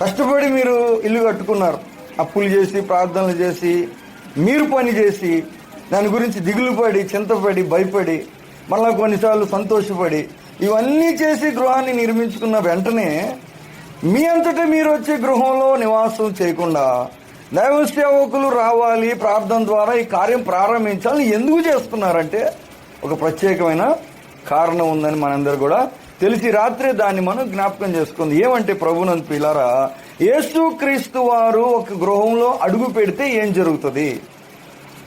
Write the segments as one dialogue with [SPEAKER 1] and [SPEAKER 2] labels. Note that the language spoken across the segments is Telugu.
[SPEAKER 1] కష్టపడి మీరు ఇల్లు కట్టుకున్నారు. అప్పులు చేసి ప్రార్థనలు చేసి మీరు పని చేసి దాని గురించి దిగులు పడి చింతపడి భయపడి మళ్ళీ కొన్నిసార్లు సంతోషపడి ఇవన్నీ చేసి గృహాన్ని నిర్మించుకున్న వెంటనే మీ అంతటా మీరు వచ్చే గృహంలో నివాసం చేయకుండా దైవ సేవకులు రావాలి ప్రార్థన ద్వారా ఈ కార్యం ప్రారంభించాలని ఎందుకు చేస్తున్నారంటే ఒక ప్రత్యేకమైన కారణం ఉందని మనందరూ కూడా తెలిసి రాత్రే దాన్ని మనం జ్ఞాపకం చేసుకుంది. ఏమంటే ప్రభునంత పిల్లరా యేసు క్రీస్తు వారు ఒక గృహంలో అడుగు పెడితే ఏం జరుగుతుంది?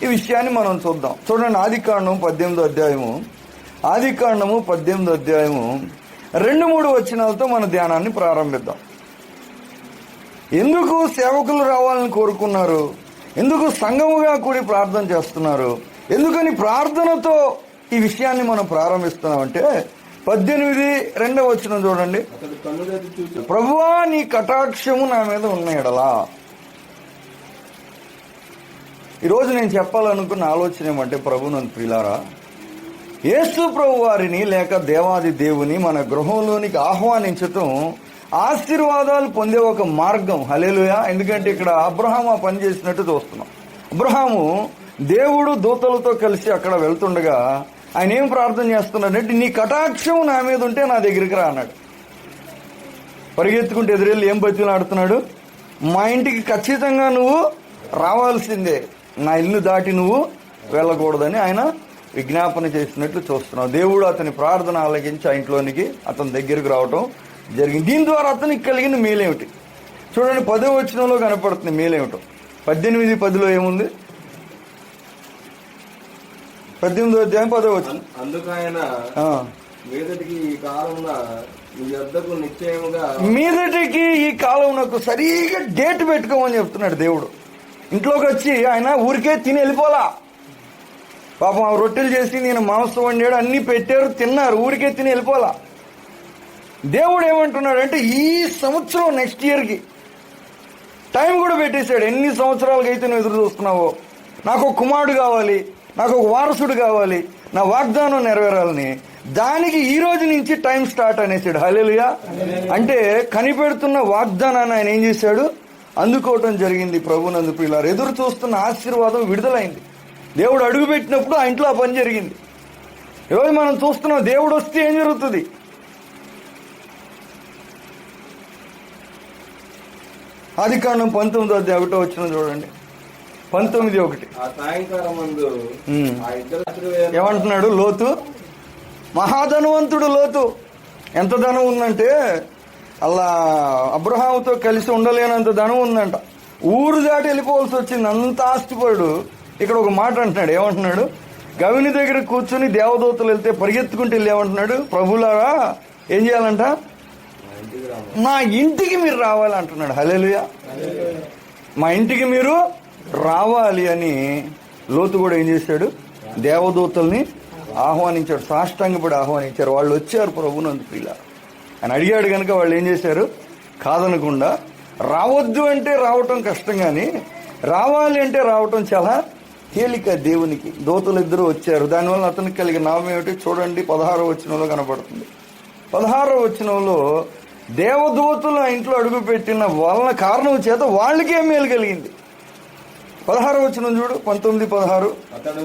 [SPEAKER 1] ఈ విషయాన్ని మనం చూద్దాం. చూడండి ఆది కాండం పద్దెనిమిదో అధ్యాయము. ఆది కాండము పద్దెనిమిదో అధ్యాయము రెండు మూడు వచనాలతో మన ధ్యానాన్ని ప్రారంభిద్దాం. ఎందుకు సేవకులు రావాలని కోరుకున్నారు? ఎందుకు సంఘముగా కూడి ప్రార్థన చేస్తున్నారు? ఎందుకని ప్రార్థనతో ఈ విషయాన్ని మనం ప్రారంభిస్తున్నామంటే పద్దెనిమిది రెండవ వచనం చూడండి. ప్రభువా నీ కటాక్షము నా మీద ఉన్న ఎడలా. ఈరోజు నేను చెప్పాలనుకున్న ఆలోచన ఏమంటే ప్రభునంత ప్రిలారా యేసు ప్రభు వారిని లేక దేవాది దేవుని మన గృహంలోనికి ఆహ్వానించటం ఆశీర్వాదాలు పొందే ఒక మార్గం. హలేలుయా ఎందుకంటే ఇక్కడ అబ్రహాం ఆ పని చేసినట్టు చూస్తున్నాం. అబ్రహాము దేవుడు దూతలతో కలిసి అక్కడ వెళ్తుండగా ఆయన ఏం ప్రార్థన చేస్తున్నాడంటే నీ కటాక్షం నా మీద ఉంటే నా దగ్గరికి రా అన్నాడు. పరిగెత్తుకుంటే ఎదురెళ్ళి ఏం బతిలాడుతున్నాడు మా ఇంటికి ఖచ్చితంగా నువ్వు రావాల్సిందే. నా ఇల్లు దాటి నువ్వు వెళ్ళకూడదని ఆయన విజ్ఞాపన చేసినట్లు చూస్తున్నావు. దేవుడు అతని ప్రార్థన ఆలకించి ఆ ఇంట్లోనికి అతని దగ్గరికి రావటం జరిగింది. దీని ద్వారా అతనికి కలిగిన మేలేమిటి? చూడండి పదో వచనంలో కనపడుతుంది మేలేమిటో. పద్దెనిమిది పదిలో ఏముంది? పద్దెనిమిదో అధ్యాయం పదో వచ్చిన
[SPEAKER 2] అందుకు ఆయన మీదటికి ఈ కాలమున నీ యొద్దకు నిశ్చయముగా
[SPEAKER 1] మీదటికి ఈ కాలం నాకు సరిగా డేట్ పెట్టుకోమని చెప్తున్నాడు దేవుడు. ఇంట్లోకి వచ్చి ఆయన ఊరికే తిని వెళ్ళిపోలా. పాపం ఆ రొట్టెలు చేసి నేను మాంసం వండాడు అన్ని పెట్టారు తిన్నారు ఊరికే తిని వెళ్ళిపోలా. దేవుడు ఏమంటున్నాడు అంటే ఈ సంవత్సరం నెక్స్ట్ ఇయర్కి టైం కూడా పెట్టేశాడు. ఎన్ని సంవత్సరాలకి అయితే నువ్వు ఎదురు చూస్తున్నావో? నాకు ఒక కుమారుడు కావాలి. నాకు ఒక వారసుడు కావాలి. నా వాగ్దానం నెరవేరాలని. దానికి ఈ రోజు నుంచి టైం స్టార్ట్ అనేసాడు. హలేలుయా అంటే కనిపెడుతున్న వాగ్దానాన్ని ఆయన ఏం చేశాడు? అందుకోవటం జరిగింది. ప్రభునందు ప్రియులారు ఎదురు చూస్తున్న ఆశీర్వాదం విడుదలైంది. దేవుడు అడుగు పెట్టినప్పుడు ఆ ఇంట్లో ఆ పని జరిగింది. ఈరోజు మనం చూస్తున్నాం దేవుడు వస్తే ఏం జరుగుతుంది? ఆది కాండం పంతొమ్మిదో ఒకటో వచ్చిన చూడండి. పంతొమ్మిది ఒకటి. ఏమంటున్నాడు లోతు? మహాధనవంతుడు లోతు. ఎంత ధనం ఉందంటే అలా అబ్రహాముతో కలిసి ఉండలేనంత ధనం ఉందంట. ఊరు దాటి వెళ్ళిపోవాల్సి వచ్చింది. అంత ఆస్తిపరుడు. ఇక్కడ ఒక మాట అంటున్నాడు. ఏమంటున్నాడు? గవిని దగ్గర కూర్చుని దేవదూతలు వెళ్తే పరిగెత్తుకుంటూ వెళ్ళి ఏమంటున్నాడు? ప్రభులారా ఏం చేయాలంట?
[SPEAKER 2] మా ఇంటికి
[SPEAKER 1] మీరు రావాలి అంటున్నాడు హలేలుయా మా ఇంటికి మీరు రావాలి అని లోతు కూడా ఏం చేశాడు? దేవదూతల్ని ఆహ్వానించాడు. సాష్టాంగపడి ఆహ్వానించారు. వాళ్ళు వచ్చారు ప్రభునందు ప్రియుల అని అడిగాడు కనుక వాళ్ళు ఏం చేశారు? కాదనకుండా రావద్దు అంటే రావటం కష్టం కానీ రావాలి అంటే రావటం చాలా తేలిక దేవునికి. దోతలు ఇద్దరు వచ్చారు. దానివల్ల అతనికి కలిగిన నామం ఏమిటి? చూడండి పదహారో వచనంలో కనపడుతుంది. పదహారో వచనంలో దేవదూతలు ఆ ఇంట్లో అడుగుపెట్టిన వలన కారణం చేత వాళ్ళకే మేలు కలిగింది. పదహారో వచనం చూడు పంతొమ్మిది పదహారు.
[SPEAKER 2] అతడు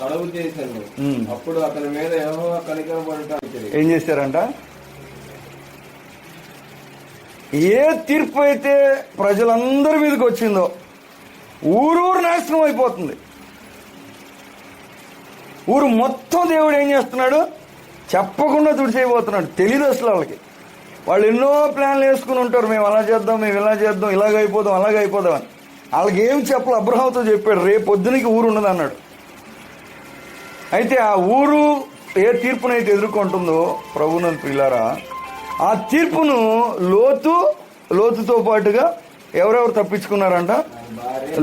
[SPEAKER 2] తడవు చేశాను. అప్పుడు అతని మీద
[SPEAKER 1] ఏం చేశారంట ఏ తీర్పు అయితే ప్రజలందరి మీదకి వచ్చిందో ఊరూరు నాశనం అయిపోతుంది. ఊరు మొత్తం దేవుడు ఏం చేస్తున్నాడు? చెప్పకుండా తుడిచేయబోతున్నాడు. తెలియదు అసలు వాళ్ళకి. వాళ్ళు ఎన్నో ప్లాన్లు వేసుకుని ఉంటారు. మేము అలా చేద్దాం మేము ఇలా చేద్దాం ఇలాగ అయిపోదాం అలాగ అయిపోదాం అని. వాళ్ళకి ఏం చెప్పాలి అబ్రహాంతో చెప్పాడు రేపు పొద్దునకి ఊరు ఉన్నది అన్నాడు. అయితే ఆ ఊరు ఏ తీర్పునైతే ఎదుర్కొంటుందో ప్రభునందు పిల్లారా ఆ తీర్పును లోతు లోతుతో పాటుగా ఎవరెవరు తప్పించుకున్నారంట?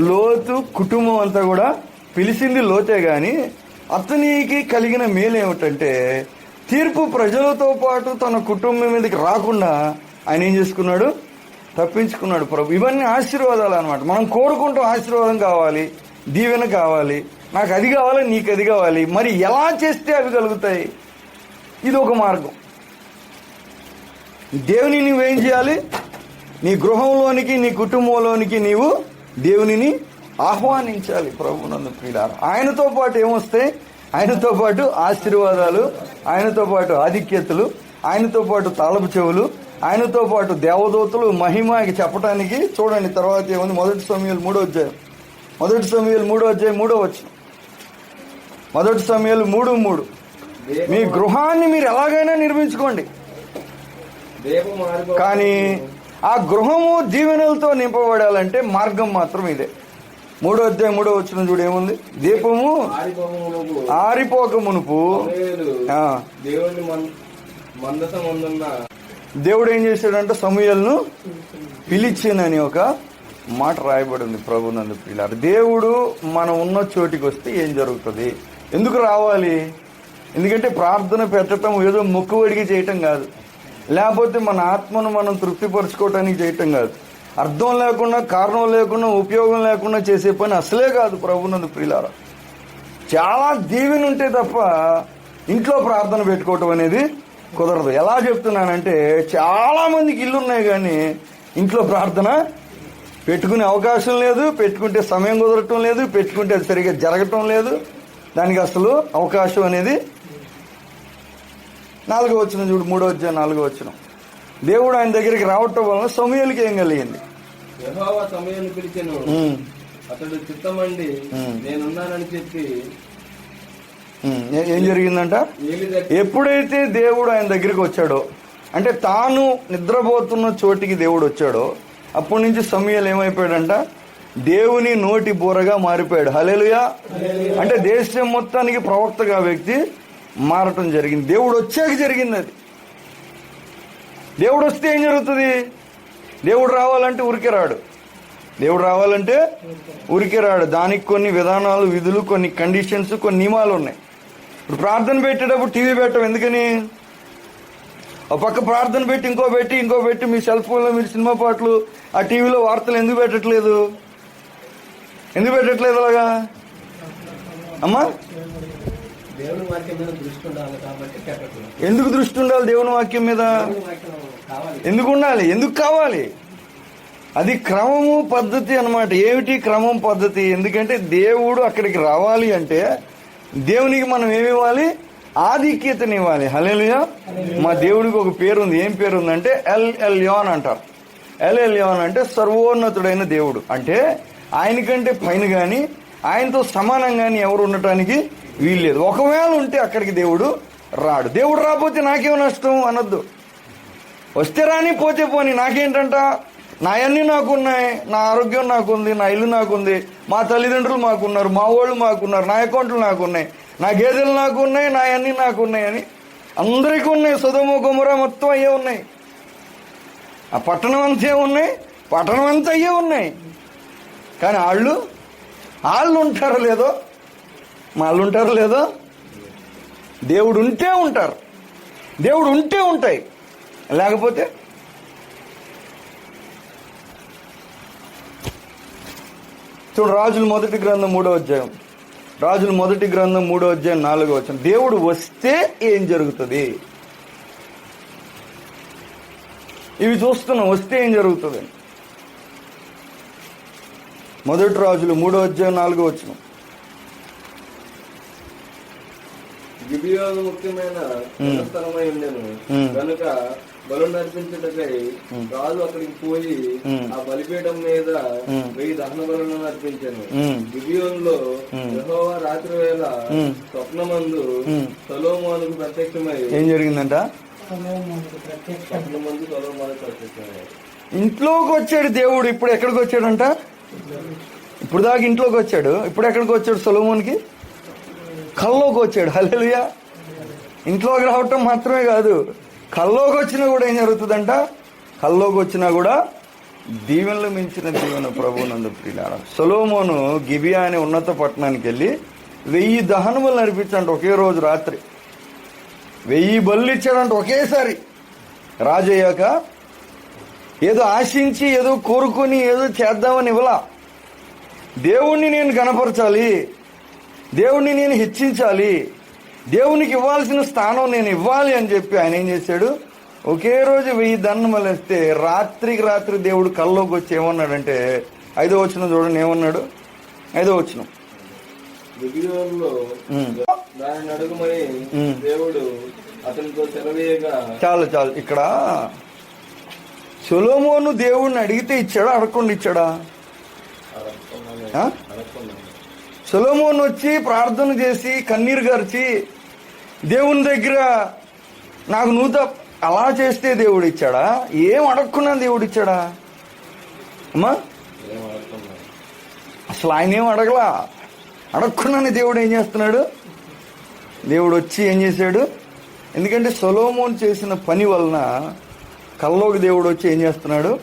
[SPEAKER 1] లోతు కుటుంబం అంతా కూడా పిలిచింది లోతే కానీ అతనికి కలిగిన మేలు ఏమిటంటే తీర్పు ప్రజలతో పాటు తన కుటుంబం మీదకి రాకుండా ఆయన ఏం చేసుకున్నాడు? తప్పించుకున్నాడు ప్రభు. ఇవన్నీ ఆశీర్వాదాలు అనమాట మనం కోరుకుంటాం ఆశీర్వాదం కావాలి దీవెన కావాలి నాకు అది కావాలి నీకు అది కావాలి. మరి ఎలా చేస్తే అవి కలుగుతాయి? ఇది ఒక మార్గం. దేవుని నువ్వేం చేయాలి? నీ గృహంలోనికి నీ కుటుంబంలోనికి నీవు దేవునిని ఆహ్వానించాలి ప్రభునందు ప్రియులార. ఆయనతో పాటు ఏమొస్తాయి? ఆయనతో పాటు ఆశీర్వాదాలు ఆయనతో పాటు ఆధిక్యతలు ఆయనతో పాటు తాళపు చెవులు ఆయనతో పాటు దేవదూతలు మహిమ ఇక చెప్పడానికి చూడండి తర్వాత ఏముంది? మొదటి సమయాలు మూడో అధ్యాయం. మొదటి సమయాలు మూడో అధ్యాయం మూడో వచ్చిన మొదటి సమయాలు మూడు మూడు. మీ గృహాన్ని మీరు ఎలాగైనా నిర్మించుకోండి. కానీ ఆ గృహము దీవెనలతో నింపబడాలంటే మార్గం మాత్రం ఇదే. మూడో అధ్యాయం మూడో వచ్చిన చూడు ఏముంది? దీపము ఆరిపోక మునుపు
[SPEAKER 2] దేవుని మందసం
[SPEAKER 1] దేవుడు ఏం చేశాడంటే సమూహలను పిలిచినని ఒక మాట రాయబడి ఉంది ప్రభునందు పిల్లారు. దేవుడు మనం ఉన్న చోటికి వస్తే ఏం జరుగుతుంది? ఎందుకు రావాలి? ఎందుకంటే ప్రార్థన పెట్టడం ఏదో మొక్కువడికి చేయటం కాదు. లేకపోతే మన ఆత్మను మనం తృప్తిపరచుకోవటానికి చేయటం కాదు. అర్థం లేకుండా కారణం లేకుండా ఉపయోగం లేకుండా చేసే పని అసలే కాదు ప్రభునందు ప్రియులారా చాలా దీవెనుంటే తప్ప ఇంట్లో ప్రార్థన పెట్టుకోవటం అనేది కుదరదు. ఎలా చెప్తున్నానంటే చాలా మందికి ఇల్లు ఉన్నాయి కానీ ఇంట్లో ప్రార్థన పెట్టుకునే అవకాశం లేదు పెట్టుకుంటే సమయం కుదరటం లేదు పెట్టుకుంటే అది సరిగా జరగటం లేదు. దానికి అసలు అవకాశం అనేది నాలుగో వచ్చిన చూడు మూడో వచ్చిన నాలుగో వచ్చిన దేవుడు ఆయన దగ్గరికి రావటం వలన సమయాలకి ఏం కలిగింది?
[SPEAKER 2] సమయాన్ని పిలిచెను. అతడు చిత్తమండి. నేనున్నానని చెప్పి
[SPEAKER 1] ఏం జరిగిందంట? ఎప్పుడైతే దేవుడు ఆయన దగ్గరికి వచ్చాడో అంటే తాను నిద్రపోతున్న చోటికి దేవుడు వచ్చాడో అప్పటి నుంచి సమయాలు ఏమైపోయాడంట? దేవుని నోటి బూరగా మారిపోయాడు. హలేలుయా అంటే దేశం మొత్తానికి ప్రవక్తగా వ్యక్తి మారటం జరిగింది. దేవుడు వచ్చాక జరిగింది అది. దేవుడు వస్తే ఏం జరుగుతుంది? దేవుడు రావాలంటే ఉరికి రాడు. దేవుడు రావాలంటే ఉరికి రాడు. దానికి కొన్ని విధానాలు విధులు కొన్ని కండిషన్స్ కొన్ని నియమాలు ఉన్నాయి. ఇప్పుడు ప్రార్థన పెట్టేటప్పుడు టీవీ పెట్టం ఎందుకని? ఒక పక్క ప్రార్థన పెట్టి ఇంకో పెట్టి ఇంకో పెట్టి మీ సెల్ ఫోన్లో మీరు సినిమా పాటలు ఆ టీవీలో వార్తలు ఎందుకు పెట్టట్లేదు? ఎందుకు పెట్టట్లేదు అలాగా? అమ్మా? ఎందుకు దృష్టి ఉండాలి దేవుని వాక్యం మీద? ఎందుకు ఉండాలి? ఎందుకు కావాలి? అది క్రమము పద్ధతి అన్నమాట. ఏమిటి క్రమం పద్ధతి? ఎందుకంటే దేవుడు అక్కడికి రావాలి అంటే దేవునికి మనం ఏమి ఇవ్వాలి? ఆధిక్యతని ఇవ్వాలి హలేలుయా మా దేవుడికి ఒక పేరు ఉంది ఏం పేరు ఉందంటే ఎల్ ఎల్ యోన్ అంటారు. ఎల్ ఎల్ యోన్ అంటే సర్వోన్నతుడైన దేవుడు. అంటే ఆయనకంటే పైన గాని ఆయనతో సమానం గాని ఎవరు ఉండటానికి వీల్లేదు. ఒకవేళ ఉంటే అక్కడికి దేవుడు రాడు. దేవుడు రాకపోతే నాకేం నష్టం? అనొద్దు. వస్తే రాని పోతే పోని. నాకేంటంట? నా అన్ని నాకున్నాయి నా ఆరోగ్యం నాకుంది నా ఇల్లు నాకుంది మా తల్లిదండ్రులు మాకున్నారు మా వాళ్ళు మాకున్నారు నా అకౌంట్లు నాకున్నాయి నా గేదెలు నాకున్నాయి నా అన్ని నాకున్నాయి అని అందరికీ ఉన్నాయి. సుధమ గుమర మొత్తం అయ్యే ఉన్నాయి. ఆ పట్టణం అంతే ఉన్నాయి? పట్టణం అంతా అయ్యే ఉన్నాయి. కానీ వాళ్ళు వాళ్ళు ఉంటారో లేదో వాళ్ళు ఉంటారో లేదో దేవుడు ఉంటే ఉంటారు. దేవుడు ఉంటే ఉంటాయి. లేకపోతే చూడు రాజుల మొదటి గ్రంథం మూడో అధ్యాయం. రాజుల మొదటి గ్రంథం మూడో అధ్యాయం నాలుగో వచ్చిన దేవుడు వస్తే ఏం జరుగుతుంది? ఇవి చూస్తున్నాం వస్తే ఏం జరుగుతుంది? మొదటి రాజులు మూడో అధ్యాయం నాలుగో వచ్చిన
[SPEAKER 2] గిబియోను ముఖ్యమైన. కనుక బలు నర్పించుటకై రాజు అక్కడికి పోయి. ఆ బలిపీఠం మీద. వెయ్యి దహన బలులను అర్పించాను.
[SPEAKER 1] ఉమ్.
[SPEAKER 2] గిబియోన్లో యెహోవా రాత్రి వేళ. స్వప్నమందు. సొలోమోనుకు ప్రత్యక్షమై
[SPEAKER 1] ఏం జరిగిందంట?
[SPEAKER 2] స్వప్నమందు సొలోమోనుకు ప్రత్యక్షమై.
[SPEAKER 1] ఇంట్లోకి వచ్చాడు దేవుడు. ఇప్పుడు ఎక్కడికి వచ్చాడంట? ఇప్పుడు దాకా ఇంట్లోకి వచ్చాడు. ఇప్పుడు ఎక్కడికి వచ్చాడు సొలోమోన్కి? కల్లోకి వచ్చాడు. హల్లెలూయా. ఇంట్లోకి రావటం మాత్రమే కాదు. కల్లోకి వచ్చినా కూడా ఏం జరుగుతుందంట? కల్లోకి వచ్చినా కూడా దీవెనలు మించిన దీవెన ప్రభునందు ప్రియులారా. సొలోమోను గిబియా అనే ఉన్నత పట్టణానికి వెళ్ళి వెయ్యి దహనములు నడిపించంట ఒకే రోజు రాత్రి. వెయ్యి బళ్ళు ఇచ్చాడంట ఒకేసారి. రాజయ్యాక ఏదో ఆశించి ఏదో కోరుకొని ఏదో చేద్దామని ఇవ్వలా. దేవుణ్ణి నేను కనపరచాలి దేవుణ్ణి నేను హెచ్చించాలి. దేవునికి ఇవ్వాల్సిన స్థానం నేను ఇవ్వాలి అని చెప్పి ఆయన ఏం చేశాడు? ఒకే రోజు వెయ్యి దండములు వేస్తే రాత్రికి రాత్రి దేవుడు కల్లోకి వచ్చి ఏమన్నాడంటే ఐదో వచ్చిన చూడండి ఏమన్నాడు? ఐదో వచ్చిన చాలు చాలు. ఇక్కడ సొలోమోను దేవుణ్ణి అడిగితే ఇచ్చాడా అడగకుండా ఇచ్చాడా. సొలోమోన్ వచ్చి ప్రార్థన చేసి కన్నీరు గార్చి దేవుని దగ్గర నాకు నూత అలా చేస్తే దేవుడు ఇచ్చాడా? ఏం అడగకున్నా దేవుడు ఇచ్చాడా? అమ్మా?
[SPEAKER 2] ఏం
[SPEAKER 1] అసలు ఆయన ఏం అడగలా? అడగకున్నాను దేవుడు ఏం చేస్తున్నాడు? దేవుడు వచ్చి ఏం చేశాడు? ఎందుకంటే సొలోమోన్ చేసిన పని వలన కల్లోకి దేవుడు వచ్చి ఏం చేస్తున్నాడు?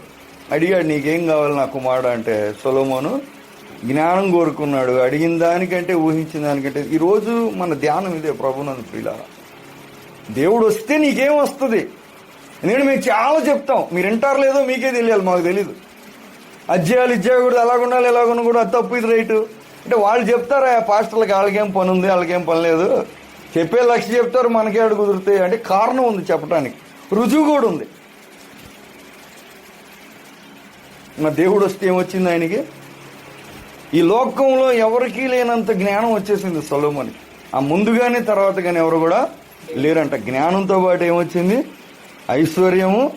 [SPEAKER 1] అడిగాడు నీకేం కావాలి నా కుమారుడు? అంటే సొలోమోను జ్ఞానం కోరుకున్నాడు. అడిగిన దానికంటే ఊహించిన దానికంటే ఈరోజు మన ధ్యానం ఇదే ప్రభునందు ప్రియులారా. దేవుడు వస్తే నీకేం వస్తుంది? నేను మేము చాలా చెప్తాం. మీరు వింటారు లేదో మీకే తెలియాలి మాకు తెలీదు. అధ్యాయాలు ఇచ్చేయకూడదు ఎలాగుండాలి ఎలాగున్నా కూడా అది తప్పు ఇది రైటు. అంటే వాళ్ళు చెప్తారా పాస్టర్లకు వాళ్ళకేం పని ఉంది వాళ్ళకేం పని లేదు. చెప్పే లక్ష చెప్తారు మనకే అడు కుదురుతాయి. అంటే కారణం ఉంది చెప్పడానికి రుజువు కూడా ఉంది. మా దేవుడు వస్తే ఏమొచ్చింది ఆయనకి? ఈ లోకంలో ఎవరికీ లేనంత జ్ఞానం వచ్చేసింది సొలోమని ఆ ముందుగానే తర్వాత కానీ ఎవరు కూడా లేరంట. జ్ఞానంతో పాటు ఏమొచ్చింది? ఐశ్వర్యము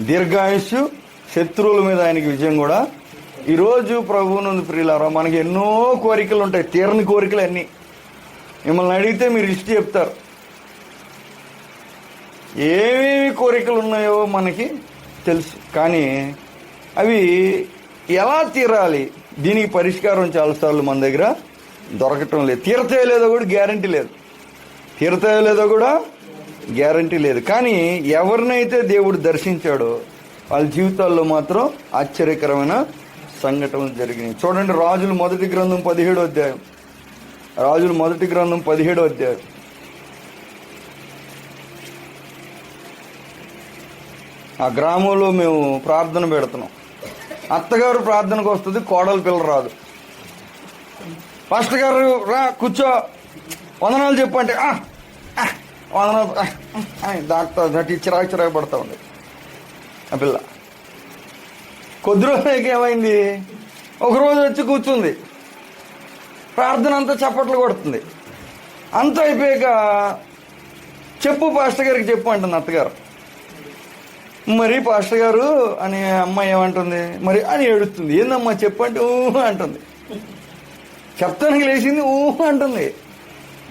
[SPEAKER 1] దీర్ఘాయుష్ శత్రువుల మీద ఆయనకి విజయం కూడా. ఈరోజు ప్రభువునందు ప్రియులారా మనకి ఎన్నో కోరికలు ఉంటాయి తీరని కోరికలు అన్నీ. మిమ్మల్ని అడిగితే మీరు లిస్ట్ చెప్తారు. ఏమేమి కోరికలు ఉన్నాయో మనకి తెలుసు. కానీ అవి ఎలా తీరాలి? దీనికి పరిష్కారం చాలాసార్లు మన దగ్గర దొరకటం లేదు. తీరతాయో లేదో కూడా గ్యారంటీ లేదు. తీరతాయో లేదో కూడా గ్యారంటీ లేదు. కానీ ఎవరినైతే దేవుడు దర్శించాడో వాళ్ళ జీవితాల్లో మాత్రం ఆశ్చర్యకరమైన సంఘటనలు జరిగినాయి. చూడండి రాజులు మొదటి గ్రంథం పదిహేడో అధ్యాయం. రాజులు మొదటి గ్రంథం పదిహేడో అధ్యాయం. ఆ గ్రామంలో మేము ప్రార్థన పెడుతున్నాం. అత్తగారు ప్రార్థనకు వస్తుంది కోడలు పిల్ల రాదు. పాస్టర్ గారు రా కూర్చో. వందనాలు చెప్పు అంటే "ఆ, వందనాలు డాక్టర్ నటి చిరాకు చిరాకు పడతా ఉంది. ఆ పిల్ల కొద్ది రోజులకి ఏమైంది? ఒక రోజు వచ్చి కూర్చుంది. ప్రార్థన అంతా చప్పట్లు కొడుతుంది. అంత అయిపోయాక చెప్పు పాస్టర్ గారికి చెప్పు అంటుంది అత్తగారు. మరి పాస్టర్ గారు? అని అమ్మాయి ఏమంటుంది మరి అని ఏడుస్తుంది. ఏందమ్మా చెప్పంటే ఊ అంటుంది. చెప్తానికి లేచింది ఊ అంటుంది.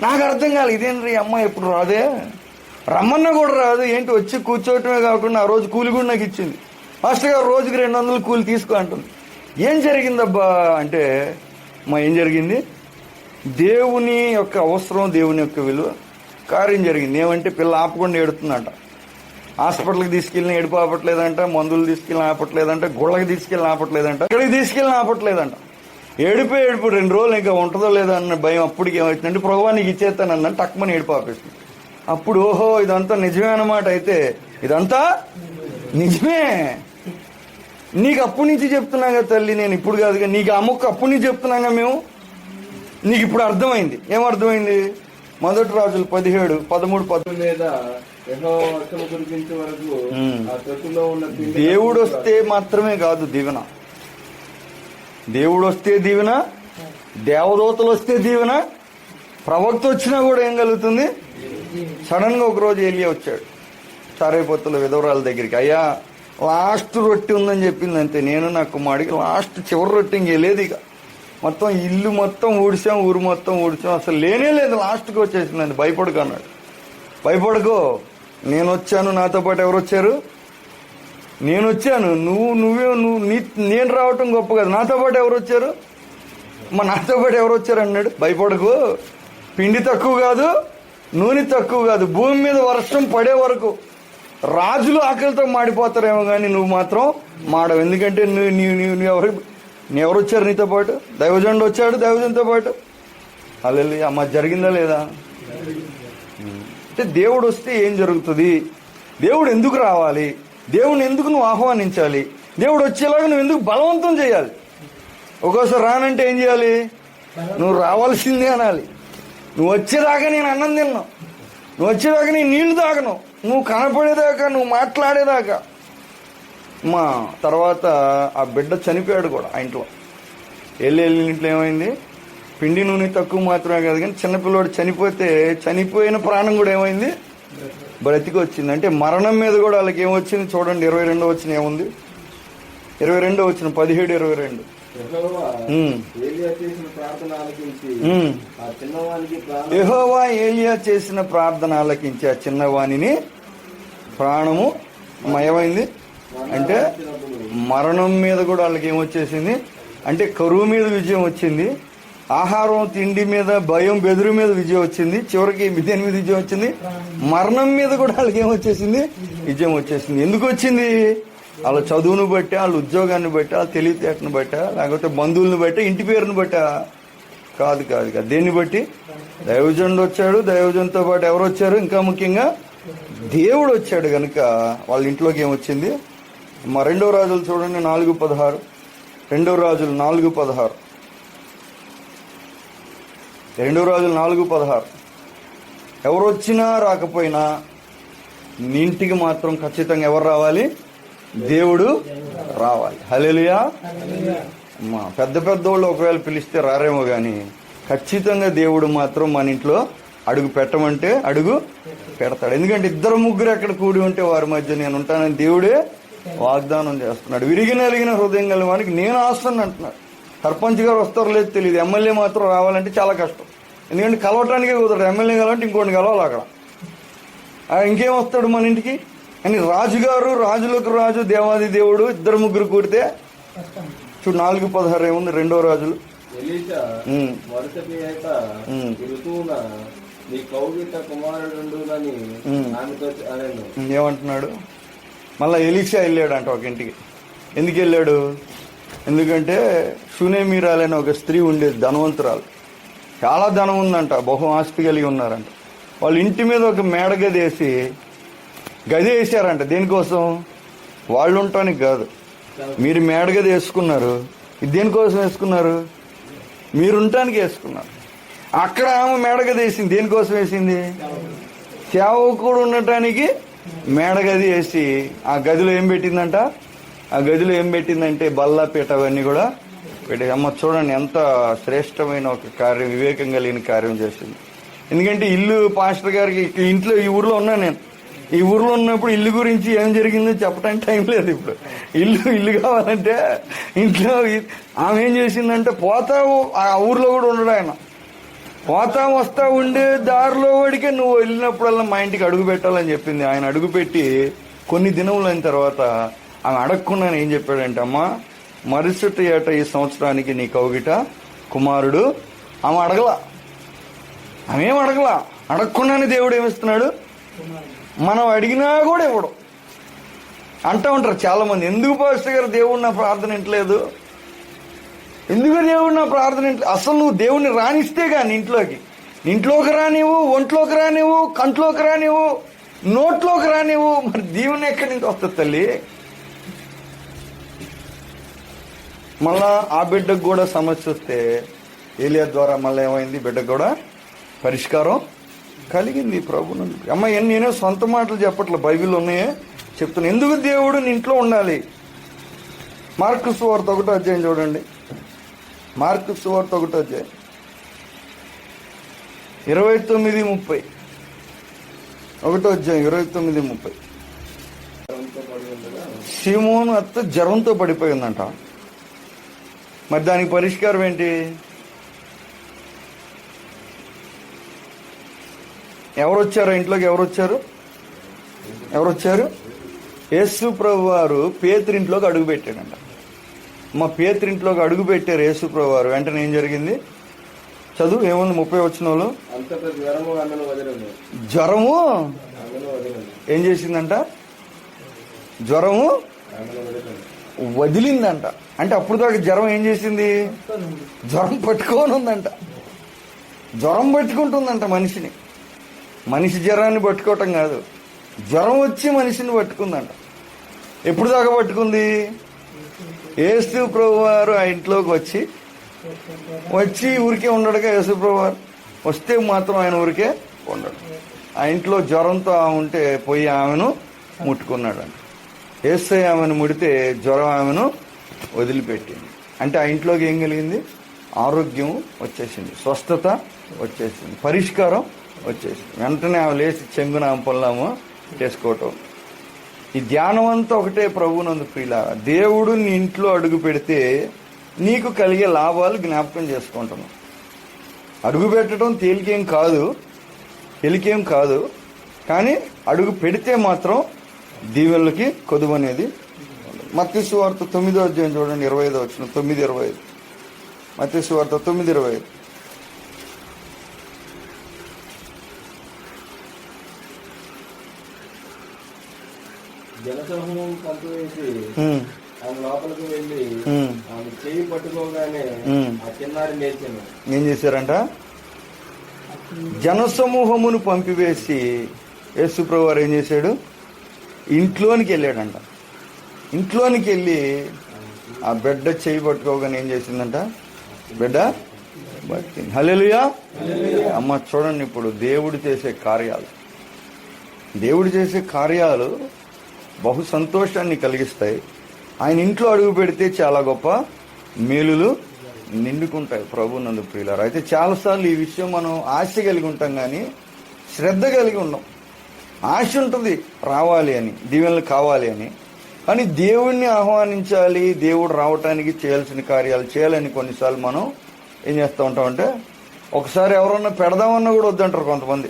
[SPEAKER 1] నాకు అర్థం కాలేదు ఇదేంటి అమ్మాయి ఎప్పుడు రాదే? రమ్మన్నా కూడా రాదు. ఏంటి వచ్చి కూర్చోవటమే కాకుండా ఆ రోజు కూలి కూడా నాకు ఇచ్చింది. పాస్టర్ గారు రోజుకి రెండు వందలు కూలి తీసుకో అంటుంది. ఏం జరిగిందబ్బా? అంటే మా ఏం జరిగింది? దేవుని యొక్క అవసరం దేవుని యొక్క విలువ. కార్యం జరిగింది. ఏమంటే పిల్ల ఆపకుండా ఏడుతుందంట హాస్పిటల్కి తీసుకెళ్ళిన ఎడుపు ఆపట్లేదంట మందులు తీసుకెళ్ళిన ఆపట్లేదంట గుళ్ళకి తీసుకెళ్ళిన ఆపట్లేదంట ఇక్కడికి తీసుకెళ్ళిన ఆపట్లేదంట. ఏడుపు ఏడుపు రెండు రోజులు ఇంకా ఉంటుందో లేదో అన్న భయం అప్పటికి ఏమవుతుందంటే ప్రభువా నీకు ఇచ్చేస్తానన్న టక్మని ఏడుపు ఆపేస్తుంది అప్పుడు ఓహో ఇదంతా నిజమే అన్నమాట అయితే ఇదంతా నిజమే. నీకు అప్పటి నుంచి చెప్తున్నాగా తల్లి నేను ఇప్పుడు కాదుగా నీకు అమ్మకు అప్పటి నుంచి చెప్తున్నాగా మేము. నీకు ఇప్పుడు అర్థమైంది. ఏం అర్థమైంది? మొదటి రాజులు పదిహేడు పదమూడు
[SPEAKER 2] పదమూడు లేదా
[SPEAKER 1] దేవుడు వస్తే మాత్రమే కాదు దీవెన. దేవుడు వస్తే దీవెన దేవదూతలు వస్తే దీవెన ప్రవక్త వచ్చినా కూడా ఏం కలుగుతుంది? సడన్గా ఒకరోజు ఏలియా వచ్చాడు. సారైపోతుల విధవరాల దగ్గరికి అయ్యా లాస్ట్ రొట్టె ఉందని చెప్పింది అంతే నేను నా కుమారుడికి లాస్ట్ చివరి రొట్టె ఇంకే లేదు ఇక. మొత్తం ఇల్లు మొత్తం ఊడిచాం ఊరు మొత్తం ఊడిచాం అసలు లేనే లేదు లాస్ట్కి వచ్చేసిందండి భయపడుకు అన్నాడు. భయపడుకో నేను వచ్చాను నాతో పాటు ఎవరు వచ్చారు నేను వచ్చాను నువ్వు నువ్వే నువ్వు నీ నేను రావటం గొప్ప కాదు. నాతో పాటు ఎవరు వచ్చారు మా నాతో పాటు ఎవరు వచ్చారు అన్నాడు. భయపడకు. పిండి తక్కువ కాదు నూనె తక్కువ కాదు. భూమి మీద వర్షం పడే వరకు రాజులు ఆకలితో మాడిపోతారేమో కానీ నువ్వు మాత్రం మాడవు. ఎందుకంటే నువ్వు నీవు నీవు నువ్వు ఎవరు నీ ఎవరు వచ్చారు నీతో పాటు? దైవజనుడు వచ్చాడు దైవజనుతో పాటు. అల్లెల్లి అమ్మ జరిగిందా లేదా? అంటే దేవుడు వస్తే ఏం జరుగుతుంది? దేవుడు ఎందుకు రావాలి? దేవుని ఎందుకు నువ్వు ఆహ్వానించాలి? దేవుడు వచ్చేలాగా నువ్వు ఎందుకు బలవంతం చేయాలి? ఒక్కోసారి రానంటే ఏం చేయాలి? నువ్వు రావాల్సిందే అనాలి. నువ్వు వచ్చేదాకా నేను అన్నం తిన్నావు నువ్వు వచ్చేదాకా నేను నీళ్ళు తాగను. నువ్వు కనపడేదాకా నువ్వు మాట్లాడేదాకా. మా తర్వాత ఆ బిడ్డ చనిపోయాడు కూడా ఆ ఇంట్లో. వెళ్ళి వెళ్ళిన ఇంట్లో ఏమైంది? పిండి నూనె తక్కువ మాత్రమే కాదు కానీ చిన్నపిల్లవాడు చనిపోతే చనిపోయిన ప్రాణం కూడా ఏమైంది? బ్రతికి వచ్చింది అంటే మరణం మీద కూడా వాళ్ళకి ఏమొచ్చింది చూడండి. ఇరవై రెండో వచ్చిన ఏముంది? ఇరవై రెండో వచ్చిన పదిహేడు ఇరవై రెండు.
[SPEAKER 2] యెహోవా ఏలియా చేసిన ప్రార్థన ఆలకించి ఆ
[SPEAKER 1] చిన్నవాణిని ప్రాణము మయమైంది. అంటే మరణం మీద కూడా వాళ్ళకి ఏమొచ్చేసింది అంటే కరువు మీద విజయం వచ్చింది. ఆహారం తిండి మీద భయం బెదురు మీద విజయం వచ్చింది. చివరికి దేని మీద విజయం వచ్చింది. మరణం మీద కూడా వాళ్ళకి ఏమొచ్చేసింది విజయం వచ్చేసింది. ఎందుకు వచ్చింది? వాళ్ళ చదువును బట్టి వాళ్ళ ఉద్యోగాన్ని బట్టి వాళ్ళ తెలివితేటను బట్ట లేకపోతే బంధువులను బట్టి ఇంటి పేరును బట్ట. కాదు కాదు కాదు. దేన్ని బట్టి? దైవజనుడు వచ్చాడు. దైవజనుతో పాటు ఎవరు వచ్చారు? ఇంకా ముఖ్యంగా దేవుడు వచ్చాడు కనుక వాళ్ళ ఇంట్లోకి ఏమొచ్చింది మా రెండో రాజులు చూడండి. నాలుగు పదహారు. రెండో రాజులు నాలుగు పదహారు. రెండు రోజులు నాలుగు పదహారు. ఎవరు వచ్చినా రాకపోయినా నీ ఇంటికి మాత్రం ఖచ్చితంగా ఎవరు రావాలి? దేవుడు రావాలి. హలెలుయా మా పెద్ద పెద్ద వాళ్ళు ఒకవేళ పిలిస్తే రారేమో కానీ ఖచ్చితంగా దేవుడు మాత్రం మన ఇంట్లో అడుగు పెట్టమంటే అడుగు పెడతాడు. ఎందుకంటే ఇద్దరు ముగ్గురు ఎక్కడ కూడి ఉంటే వారి మధ్య నేను ఉంటానని దేవుడే వాగ్దానం చేస్తున్నాడు. విరిగిన ఎరిగిన హృదయం కలిగిన వానికి నేను ఆస్తాను అంటున్నాడు. సర్పంచ్ గారు వస్తారో లేదు తెలియదు. ఎమ్మెల్యే మాత్రం రావాలంటే చాలా కష్టం. ఎందుకంటే కలవటానికే కుదరదు. ఎమ్మెల్యే కలవాలంటే ఇంకోటి కలవాలి అక్కడ. ఇంకేం వస్తాడు మన ఇంటికి? అని రాజుగారు రాజులకు రాజు దేవాది దేవుడు ఇద్దరు ముగ్గురు కూడితే చూడు నాలుగు పదహారు ఏముంది? రెండో రాజులు. ఏమంటున్నాడు? మళ్ళా ఎలీషా వెళ్ళాడంట ఒక ఇంటికి. ఎందుకు వెళ్ళాడు? ఎందుకంటే సునేమీరాలైన ఒక స్త్రీ ఉండేది ధనవంతురాలు. చాలా ధనం ఉందంట బహు ఆస్తి కలిగి ఉన్నారంట. వాళ్ళ ఇంటి మీద ఒక మేడ గది వేసి గది వేసారంట దేనికోసం? వాళ్ళు ఉండటానికి కాదు. మీరు మేడ గది వేసుకున్నారు. ఇది దేనికోసం వేసుకున్నారు? మీరు ఉండటానికి వేసుకున్నారు. అక్కడ ఆమె మేడ గది వేసింది. దేనికోసం వేసింది? సేవకుడు ఉండటానికి మేడగది వేసి ఆ గదిలో ఏం పెట్టిందంట? ఆ గదిలో ఏం పెట్టిందంటే బల్లాపీట అవన్నీ కూడా పెట్టి అమ్మ చూడండి ఎంత శ్రేష్టమైన ఒక కార్యం వివేకం కలిగిన కార్యం చేసింది. ఎందుకంటే ఇల్లు పాస్టర్ గారికి ఇంట్లో ఈ ఊర్లో ఉన్నాను నేను. ఈ ఊర్లో ఉన్నప్పుడు ఇల్లు గురించి ఏం జరిగిందో చెప్పడానికి టైం లేదు ఇప్పుడు. ఇల్లు ఇల్లు కావాలంటే ఇంట్లో ఆమె ఏం చేసిందంటే పోతా ఆ ఊర్లో కూడా ఉండడు ఆయన. పోతా వస్తా ఉండే దారిలో వాడికే నువ్వు వెళ్ళినప్పుడల్లా మా ఇంటికి అడుగు పెట్టాలని చెప్పింది. ఆయన అడుగు పెట్టి కొన్ని దినములైన తర్వాత ఆమె అడగకుండా ఏం చెప్పాడంటే అమ్మ మరుసటి ఏట ఈ సంవత్సరానికి నీ కౌగిట కుమారుడు ఆమె అడగలా. ఆమె ఏం అడగలా. అడగకుండానే దేవుడు ఏమిస్తున్నాడు మనం అడిగినా కూడా ఇవ్వడు. అంటూ ఉంటారు చాలామంది ఎందుకు పాస్టర్ గారు దేవుడు నా ప్రార్థన ఇంటలేదు ఎందుకు దేవుడు నా ప్రార్థన ఇంట్లో అసలు నువ్వు దేవుడిని రాణిస్తే కానీ ఇంట్లోకి. ఇంట్లోకి రానివ్వు ఒంట్లోకి రానివ్వు కంట్లోకి రానివ్వు నోట్లోకి రానివ్వు. మరి దీవెన ఎక్కడి నుంచి వస్తుంది తల్లి? మళ్ళా ఆ బిడ్డకు కూడా సమస్య వస్తే ఏలియా ద్వారా మళ్ళీ ఏమైంది? బిడ్డకు కూడా పరిష్కారం కలిగింది ప్రభు అమ్మ నేనే సొంత మాటలు చెప్పట్లే బైబిల్ ఉన్నాయే చెప్తున్నా. ఎందుకు దేవుడు ఇంట్లో ఉండాలి? మార్కు సువార్త ఒకటో అధ్యాయం చూడండి. మార్కు సువార్త ఒకటో అధ్యాయం. ఇరవై తొమ్మిది ముప్పై. ఒకటో అధ్యాయం ఇరవై తొమ్మిది ముప్పై. సీమోను అత్త జ్వరంతో పడిపోయిందంట. మరి దానికి పరిష్కారం ఏంటి? ఎవరు వచ్చారు ఇంట్లోకి ఎవరు వచ్చారు ఎవరు వచ్చారు యేసు ప్రభు వారు పేతురింట్లోకి అడుగు పెట్టాడంట. మా పేతురింట్లోకి అడుగు పెట్టారు యేసు ప్రభు వారు వెంటనే ఏం జరిగింది? చదువు ఏముంది? ముప్పై వచ్చిన వాళ్ళు
[SPEAKER 2] జ్వరము
[SPEAKER 1] ఏం చేసిందంట? జ్వరము? వదిలిందంట. అంటే అప్పుడు దాకా జ్వరం ఏం చేసింది? జ్వరం పట్టుకొని ఉందంట జ్వరం పట్టుకుంటుందంట మనిషిని. మనిషి జ్వరాన్ని పట్టుకోవటం కాదు. జ్వరం వచ్చి మనిషిని పట్టుకుందంట. ఎప్పుడు దాకా పట్టుకుంది? ఏసు ప్రభు వారు ఆ ఇంట్లోకి వచ్చి వచ్చి ఊరికే ఉండడుగా యేసు ప్రభు వారు వస్తే మాత్రం ఆయన ఊరికే ఉండడు. ఆ ఇంట్లో జ్వరంతో ఉంటే పోయి ఆమెను ముట్టుకున్నాడంట. ఏసై ఆమెను ముడితే జ్వరం ఆమెను వదిలిపెట్టింది. అంటే ఆ ఇంట్లోకి ఏం కలిగింది? ఆరోగ్యం వచ్చేసింది. స్వస్థత వచ్చేసింది. పరిష్కారం వచ్చేసింది. వెంటనే ఆమె లేచి చెంగున ఆమె పొల్లాము చేసుకోవటం. ఈ ధ్యానం అంతా ఒకటే ప్రభునందు ప్రియుల దేవుడు నీ ఇంట్లో అడుగు పెడితే నీకు కలిగే లాభాలు జ్ఞాపకం చేసుకుంటున్నావు అడుగు పెట్టడం తేలికేం కాదు. తేలికేం కాదు. కానీ అడుగు పెడితే మాత్రం దీవెనలకి కొదువు అనేది మత్స్సు వార్త తొమ్మిదో అధ్యాయం చూడండి ఇరవై ఐదో వచ్చిన తొమ్మిది ఇరవై ఐదు. మత్స్సు వార్త తొమ్మిది ఇరవై ఐదు.
[SPEAKER 2] జనసమూహం పంపివేసి ఆమె లోపలికి వెళ్ళి. ఆమె చేయి పట్టుకోగానే
[SPEAKER 1] ఉమ్.
[SPEAKER 2] ఆ చిన్నారి
[SPEAKER 1] ఏం చేశారంట? జనసమూహమును పంపివేసి యేసుప్రభు వారు ఏం చేశాడు? ఇంట్లోనికి వెళ్ళాడంట. ఇంట్లోనికి వెళ్ళి ఆ బిడ్డ చేయి పట్టుకోగానే ఏం చేసిందంట? బిడ్డ బతికింది హల్లెలూయా. అమ్మ చూడండి ఇప్పుడు దేవుడు చేసే కార్యాలు. దేవుడు చేసే కార్యాలు బహు సంతోషాన్ని కలిగిస్తాయి. ఆయన ఇంట్లో అడుగు పెడితే చాలా గొప్ప మేలులు నిండుకుంటాయి ప్రభు నందు ప్రియులారు. అయితే చాలాసార్లు ఈ విషయం మనం ఆశ కలిగి ఉంటాం కానీ శ్రద్ధ కలిగి ఉండం. ఆశ ఉంటుంది రావాలి అని దీవెనలు కావాలి అని. కానీ దేవుణ్ణి ఆహ్వానించాలి దేవుడు రావటానికి చేయాల్సిన కార్యాలు చేయాలని కొన్నిసార్లు మనం ఏం చేస్తూ ఉంటామంటే ఒకసారి ఎవరన్నా పెడదామన్నా కూడా వద్దంటారు కొంతమంది.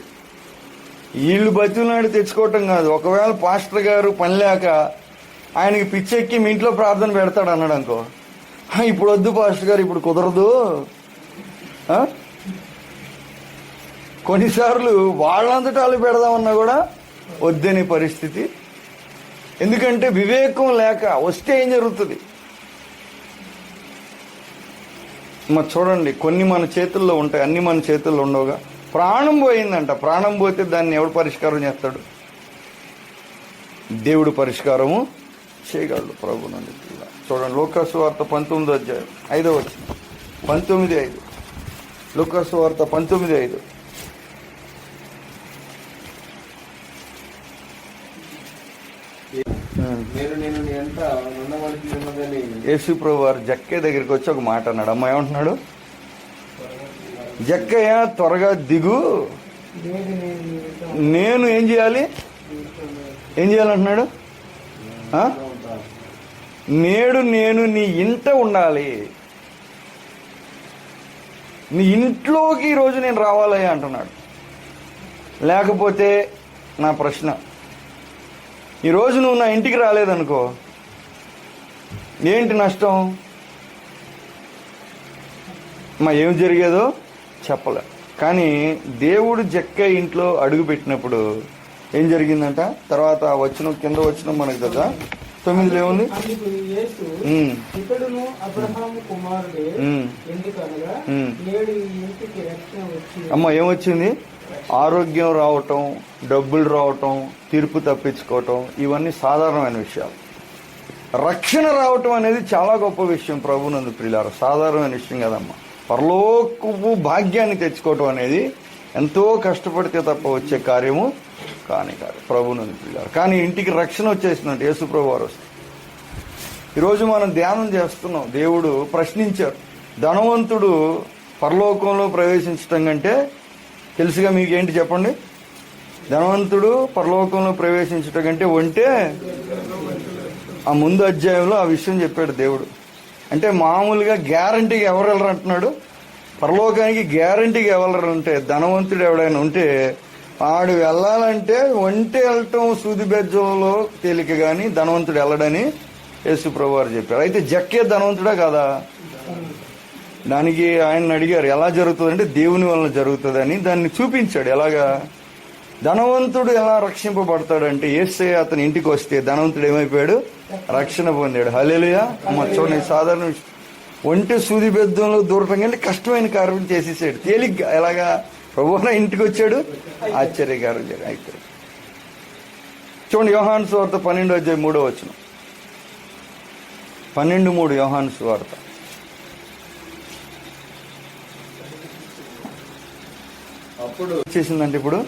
[SPEAKER 1] వీళ్ళు బతుకునాడు తెచ్చుకోవటం కాదు. ఒకవేళ పాస్టర్ గారు పని లేక ఆయనకి పిచ్చెక్కి మీ ఇంట్లో ప్రార్థన పెడతాడు అన్నాడు అనుకో. ఇప్పుడు వద్దు పాస్టర్ గారు ఇప్పుడు కుదరదు. కొన్నిసార్లు వాళ్ళంతటా వాళ్ళు పెడదామన్నా కూడా వద్దని పరిస్థితి. ఎందుకంటే వివేకం లేక వస్తే ఏం జరుగుతుంది? మరి చూడండి కొన్ని మన చేతుల్లో ఉంటాయి అన్ని మన చేతుల్లో ఉండవుగా. ప్రాణం పోయిందంట. ప్రాణం పోతే దాన్ని ఎవడు పరిష్కారం చేస్తాడు? దేవుడు పరిష్కారము చేయగలడు ప్రభు నందు. చూడండి లోకాసు వార్త పంతొమ్మిది అధ్యాయం ఐదో వచ్చింది పంతొమ్మిది ఐదు. లోకాసు వార్త పంతొమ్మిది ఐదు.
[SPEAKER 2] నేను నేను ఎంత ఉన్నదని
[SPEAKER 1] యేసు ప్రభు వారు జక్కే దగ్గరికి వచ్చి ఒక మాట అన్నాడు. అమ్మ ఏమంటున్నాడు? జక్కయ్య త్వరగా దిగు. నేను ఏం చేయాలి? ఏం చేయాలంటున్నాడు? నేడు నేను నీ ఇంట ఉండాలి. నీ ఇంట్లోకి ఈరోజు నేను రావాలయ్యా అంటున్నాడు. లేకపోతే నా ప్రశ్న ఈరోజు నువ్వు నా ఇంటికి రాలేదనుకో. ఏంటి నష్టం? మా ఏం జరిగేదో చెప్పలే. కానీ దేవుడు జక్క ఇంట్లో అడుగు పెట్టినప్పుడు ఏం జరిగిందంట? తర్వాత వచ్చిన కింద వచ్చిన మనకు కదా తొమ్మిదిలో ఏముంది? అమ్మ ఏమొచ్చింది? ఆరోగ్యం రావటం డబ్బులు రావటం తీర్పు తప్పించుకోవటం ఇవన్నీ సాధారణమైన విషయాలు. రక్షణ రావటం అనేది చాలా గొప్ప విషయం ప్రభునందు ప్రియులారు. సాధారణమైన విషయం కదమ్మా. పరలోకపు భాగ్యాన్ని తెచ్చుకోవటం అనేది ఎంతో కష్టపడితే తప్ప వచ్చే కార్యము కాని కాదు ప్రభునందు ప్రియులారు. కానీ ఇంటికి రక్షణ వచ్చేసినట్టు యేసు ప్రభు వారు వస్తే. ఈరోజు మనం ధ్యానం చేస్తున్నాం. దేవుడు ప్రశ్నించారు. ధనవంతుడు పరలోకంలో ప్రవేశించటం కంటే తెలుసుగా మీకు ఏంటి చెప్పండి? ధనవంతుడు పరలోకంలో ప్రవేశించటం కంటే ఉంటే ఆ ముందు అధ్యాయంలో ఆ విషయం చెప్పాడు దేవుడు. అంటే మామూలుగా గ్యారంటీగా ఎవరు వెళ్ళరు అంటున్నాడు పరలోకానికి గ్యారంటీగా ఎవరు అంటే ధనవంతుడు ఎవడైనా ఉంటే ఆడు వెళ్ళాలంటే ఒంటి వెళ్ళటం సూది బెజ్జంలో తేలిక కానీ ధనవంతుడు వెళ్ళడని యేసు ప్రభు వారు చెప్పారు. అయితే జక్కే ధనవంతుడా కదా? దానికి ఆయన అడిగారు ఎలా జరుగుతుంది అంటే దేవుని వలన జరుగుతుందని దాన్ని చూపించాడు. ఎలాగా? ధనవంతుడు ఎలా రక్షింపబడతాడంటే ఏసే అతని ఇంటికి వస్తే ధనవంతుడు ఏమైపోయాడు? రక్షణ పొందాడు. హలేలుయా అమ్మ చూడండి సాధారణ విషయం. ఒంటి సూది బెద్దంలో దూరటం కంటే కష్టమైన కార్యం చేసేసాడు. తేలిగ్గా ఎలాగా? ప్రభువున ఇంటికి వచ్చాడు. ఆశ్చర్యకారం అయితే చూడండి యోహాన్ సువార్త పన్నెండు అధ్యాయం మూడో వచ్చిన పన్నెండు మూడు యోహాన్ సువార్త.
[SPEAKER 2] అప్పుడు
[SPEAKER 1] చేసిందంటే ఇప్పుడు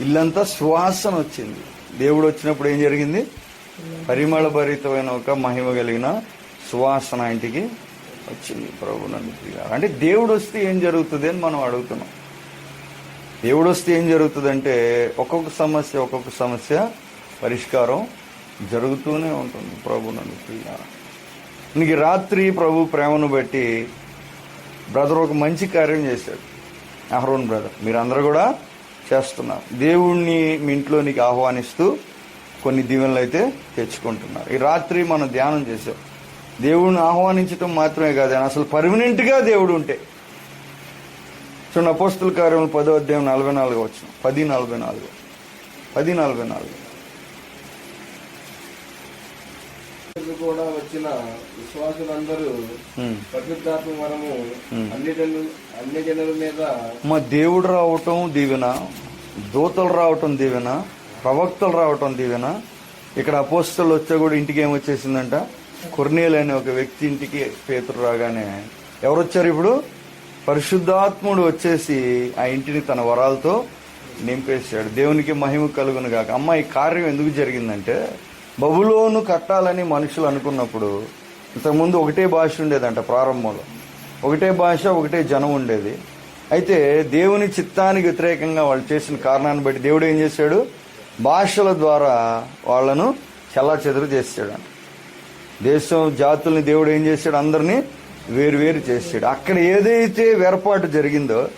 [SPEAKER 1] ఇల్లంతా సువాసన వచ్చింది. దేవుడు వచ్చినప్పుడు ఏం జరిగింది? పరిమళ భరితమైన ఒక మహిమ కలిగిన సువాసన ఇంటికి వచ్చింది. ప్రభు నన్ను అంటే దేవుడు వస్తే ఏం జరుగుతుంది అని మనం అడుగుతున్నాం. దేవుడు వస్తే ఏం జరుగుతుందంటే ఒక్కొక్క సమస్య ఒక్కొక్క సమస్య పరిష్కారం జరుగుతూనే ఉంటుంది. ప్రభు నన్ను నీకు రాత్రి ప్రభు ప్రేమను బట్టి బ్రదర్ ఒక మంచి కార్యం చేశాడు. Aaron brother. మీరందరూ కూడా చేస్తున్నారు. దేవుణ్ణి మీ ఇంట్లోనికి ఆహ్వానిస్తూ కొన్ని దీవెనలు అయితే తెచ్చుకుంటున్నారు. ఈ రాత్రి మనం ధ్యానం చేసాం. దేవుణ్ణి ఆహ్వానించడం మాత్రమే కాదు అసలు పర్మనెంట్గా దేవుడు ఉంటే. చూడండి అపోస్తుల కార్యములు పదో అధ్యాయం నలభై నాలుగు వచ్చిన పది నలభై నాలుగు. పది నలభై నాలుగు.
[SPEAKER 2] కూడా వచ్చిన విశ్వాసులందరూ. పరిశుద్ధాత్మ వరము అన్ని జనులు అన్ని జనుల మీద
[SPEAKER 1] మా దేవుడు రావటం దీవెన దూతలు రావటం దీవెన ప్రవక్తలు రావటం దీవెన. ఇక్కడ అపోస్తలు వచ్చా కూడా ఇంటికి ఏమొచ్చేసిందంట కొర్నేలు అనే ఒక వ్యక్తి ఇంటికి పేతురు రాగానే ఎవరు వచ్చారు ఇప్పుడు? పరిశుద్ధాత్ముడు వచ్చేసి ఆ ఇంటిని తన వరాలతో నింపేశాడు. దేవునికి మహిమ కలుగును కాక అమ్మ ఈ కార్యం ఎందుకు జరిగిందంటే బబులోను కట్టాలని మనుషులు అనుకున్నప్పుడు ఇంతకుముందు ఒకటే భాష ఉండేదంట ప్రారంభంలో. ఒకటే భాష ఒకటే జనం ఉండేది. అయితే దేవుని చిత్తానికి వ్యతిరేకంగా వాళ్ళు చేసిన కారణాన్ని బట్టి దేవుడు ఏం చేశాడు? భాషల ద్వారా వాళ్ళను చల్లా చెదురు చేసాడు దేశం జాతుల్ని దేవుడు ఏం చేశాడు? అందరినీ వేరు వేరు చేశాడు అక్కడ ఏదైతే వేర్పాటు జరిగిందో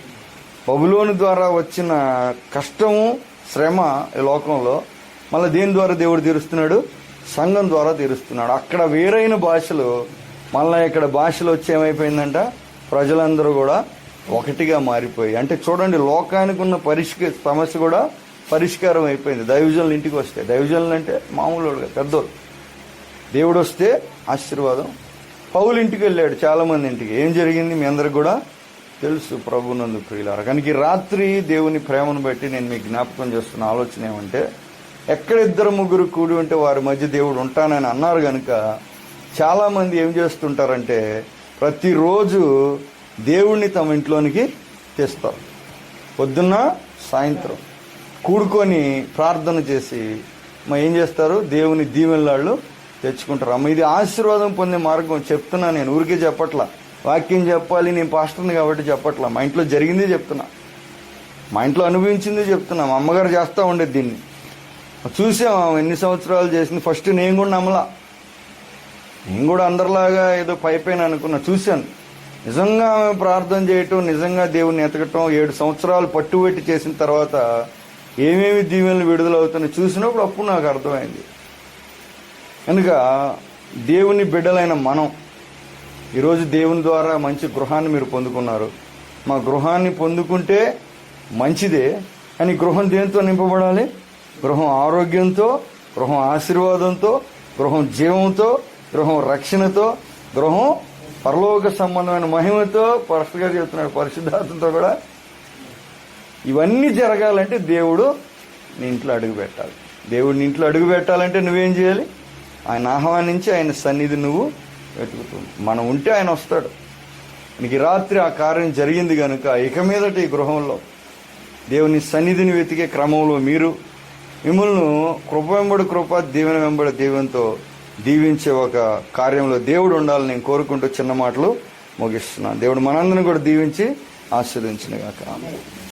[SPEAKER 1] బబులోని ద్వారా వచ్చిన కష్టము శ్రమ ఈ లోకంలో మళ్ళీ దేని ద్వారా దేవుడు తీరుస్తున్నాడు? సంఘం ద్వారా తీరుస్తున్నాడు. అక్కడ వేరైన భాషలు మళ్ళీ ఇక్కడ భాషలు వచ్చి ఏమైపోయిందంట? ప్రజలందరూ కూడా ఒకటిగా మారిపోయి అంటే చూడండి లోకానికి ఉన్న పరిష్క సమస్య కూడా పరిష్కారం అయిపోయింది. దైవజనులు ఇంటికి వస్తే దైవజనులు అంటే మామూలు పెద్దోళ్ళు. దేవుడు వస్తే ఆశీర్వాదం. పౌలు ఇంటికి వెళ్ళాడు చాలామంది ఇంటికి. ఏం జరిగింది? మీ అందరికి కూడా తెలుసు ప్రభునందు ప్రియులారు. కనుక రాత్రి దేవుని ప్రేమను బట్టి నేను మీకు జ్ఞాపకం చేస్తున్న ఆలోచన ఏమంటే ఎక్కడ ఇద్దరు ముగ్గురు కూడి ఉంటే వారి మధ్య దేవుడు ఉంటానని అన్నారు కనుక చాలామంది ఏం చేస్తుంటారంటే ప్రతిరోజు దేవుణ్ణి తమ ఇంట్లోనికి తెస్తారు. పొద్దున్న సాయంత్రం కూడుకొని ప్రార్థన చేసి మా ఏం చేస్తారు? దేవుని దీవెనలాళ్ళు తెచ్చుకుంటారు. అమ్మ ఇది ఆశీర్వాదం పొందే మార్గం. చెప్తున్నా నేను ఊరికే చెప్పట్లా. వాక్యం చెప్పాలి నేను పాస్టర్ని కాబట్టి చెప్పట్లా. మా ఇంట్లో జరిగింది చెప్తున్నా. మా ఇంట్లో అనుభవించింది చెప్తున్నా. మా అమ్మగారు చేస్తూ ఉండేది దీన్ని. చూసాం ఎన్ని సంవత్సరాలు చేసింది? ఫస్ట్ నేను కూడా నమ్మలా. నేను కూడా అందరిలాగా ఏదో పైపైన అనుకున్నా. చూశాను. నిజంగా ఆమె ప్రార్థన చేయటం నిజంగా దేవుణ్ణి ఎతకటం ఏడు సంవత్సరాలు పట్టుబెట్టి చేసిన తర్వాత ఏమేమి దీవెనలు విడుదలవుతున్నాయి చూసినప్పుడు అప్పుడు నాకు అర్థమైంది. కనుక దేవుని బిడ్డలైన మనం ఈరోజు దేవుని ద్వారా మంచి గృహాన్ని మీరు పొందుకున్నారు. మా గృహాన్ని పొందుకుంటే మంచిదే. కానీ గృహం దేంతో నింపబడాలి? గృహం ఆరోగ్యంతో గృహం ఆశీర్వాదంతో గృహం జీవంతో గృహం రక్షణతో గృహం పరలోక సంబంధమైన మహిమతో పరస్గా చెప్తున్నాడు పరిశుద్ధార్థంతో కూడా. ఇవన్నీ జరగాలంటే దేవుడు నీ ఇంట్లో అడుగు పెట్టాలి. దేవుడు నీ ఇంట్లో అడుగు పెట్టాలంటే నువ్వేం చేయాలి? ఆయన ఆహ్వానించి ఆయన సన్నిధి నువ్వు వెతుకుతుంది మనం ఉంటే ఆయన వస్తాడు. నీకు రాత్రి ఆ కార్యం జరిగింది కనుక ఇక మీదట ఈ గృహంలో దేవుని సన్నిధిని వెతికే క్రమంలో మీరు మిమ్మల్ని కృప వెంబడి కృప దీవెన వెంబడి దేవునితో దీవించే ఒక కార్యంలో దేవుడు ఉండాలని నేను కోరుకుంటూ చిన్న మాటలు ముగిస్తున్నాను. దేవుడు మనందరిని కూడా దీవించి ఆస్వాదించిన గాక.